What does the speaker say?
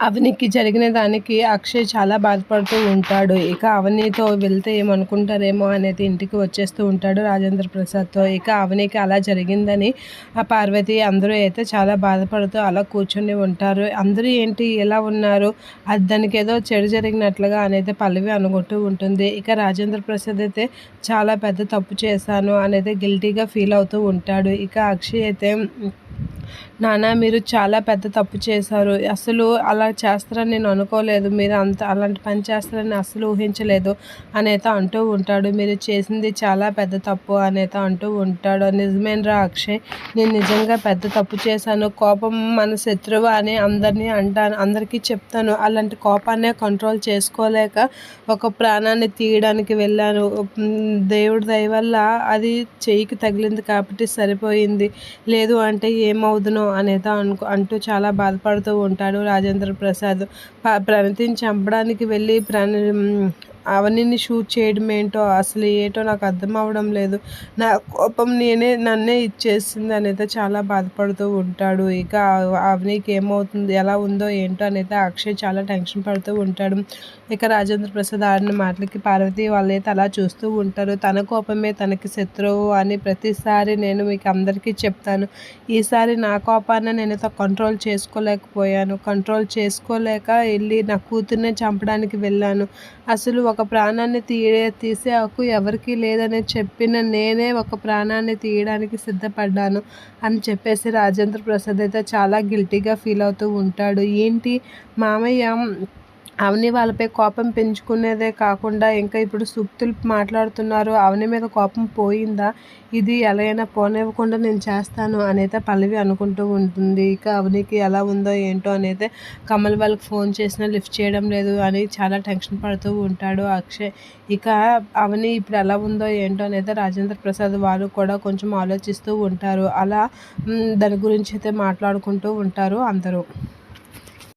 అవనికి జరిగిన దానికి అక్షయ్ చాలా బాధపడుతూ ఉంటాడు. ఇక అవనితో వెళ్తే ఏమనుకుంటారేమో అనేది ఇంటికి వచ్చేస్తూ ఉంటాడు రాజేంద్ర ప్రసాద్తో. ఇక అవనికి అలా జరిగిందని ఆ పార్వతి అందరూ అయితే చాలా బాధపడుతూ అలా కూర్చొని ఉంటారు. అందరూ ఏంటి ఎలా ఉన్నారు? అది దానికి ఏదో చెడు జరిగినట్లుగా అనేది పల్లవి అనుకుంటూ ఉంటుంది. ఇక రాజేంద్ర ప్రసాద్ అయితే చాలా పెద్ద తప్పు చేశాను అనేది గిల్టీగా ఫీల్ అవుతూ ఉంటాడు. ఇక అక్షయ్ అయితే నాన్న మీరు చాలా పెద్ద తప్పు చేశారు. అసలు అలా చేస్తారని నేను అనుకోలేదు. మీరు అంత అలాంటి పని చేస్తారని అసలు ఊహించలేదు అనేత అంటూ ఉంటాడు. మీరు చేసింది చాలా పెద్ద తప్పు అనేత అంటూ ఉంటాడు. నిజమేనరా అక్షయ్? నేను నిజంగా పెద్ద తప్పు చేశాను. కోపం మన శత్రువు అని అందరినీ అంటాను అందరికీ చెప్తాను. అలాంటి కోపాన్నే కంట్రోల్ చేసుకోలేక ఒక ప్రాణాన్ని తీయడానికి వెళ్ళాను. దేవుడి దయ వల్ల అది చేయికి తగిలింది కాబట్టి సరిపోయింది. లేదు అంటే అవుదునో అనేది అనుకు అంటూ చాలా బాధపడుతూ ఉంటాడు రాజేంద్ర ప్రసాద్. ప్రణతిని చంపడానికి వెళ్ళి ప్రణి అవన్నీ షూట్ చేయడం ఏంటో అసలు ఏంటో నాకు అర్థం అవ్వడం లేదు. నా కోపం నేనే నన్నే ఇచ్చేసింది అనేది చాలా బాధపడుతూ ఉంటాడు. ఇక అవనీకి ఏమవుతుంది ఎలా ఉందో ఏంటో అనేది అక్షయ్ చాలా టెన్షన్ పడుతూ ఉంటాడు. ఇక రాజేంద్ర ప్రసాద్ ఆడిన మాటలకి పార్వతి వాళ్ళైతే అలా చూస్తూ ఉంటారు. తన కోపమే తనకి శత్రువు అని ప్రతిసారి నేను మీకు అందరికీ చెప్తాను. ఈసారి నా కోపాన్ని నేనైతే కంట్రోల్ చేసుకోలేకపోయాను. కంట్రోల్ చేసుకోలేక వెళ్ళి నా కూతుర్నే చంపడానికి వెళ్ళాను. అసలు ఒక ఒక ప్రాణాన్ని తీయ తీసే హక్కు ఎవరికీ లేదని చెప్పిన నేనే ఒక ప్రాణాన్ని తీయడానికి సిద్ధపడ్డాను అని చెప్పేసి రాజేంద్ర ప్రసాద్ అయితే చాలా గిల్టీగా ఫీల్ అవుతూ ఉంటాడు. ఏంటి? మామయ్య అవని వాళ్ళపై కోపం పెంచుకునేదే కాకుండా ఇంకా ఇప్పుడు సూక్తులు మాట్లాడుతున్నారు అవని మీద కోపం పోయిందా? ఇది ఎలాగైనా పోనివ్వకుండా నేను చేస్తాను అనేది పల్లవి అనుకుంటూ ఉంటుంది. ఇక అవనికి ఎలా ఉందో ఏంటో అనేది కమల్ వాళ్ళకి ఫోన్ చేసినా లిఫ్ట్ చేయడం లేదు అని చాలా టెన్షన్ పడుతూ ఉంటాడు అక్షయ్. ఇక అవని ఇప్పుడు ఎలా ఉందో ఏంటో అనేది రాజేంద్ర ప్రసాద్ వారు కూడా కొంచెం ఆలోచిస్తూ ఉంటారు. అలా దాని గురించి అయితే మాట్లాడుకుంటూ ఉంటారు అందరూ.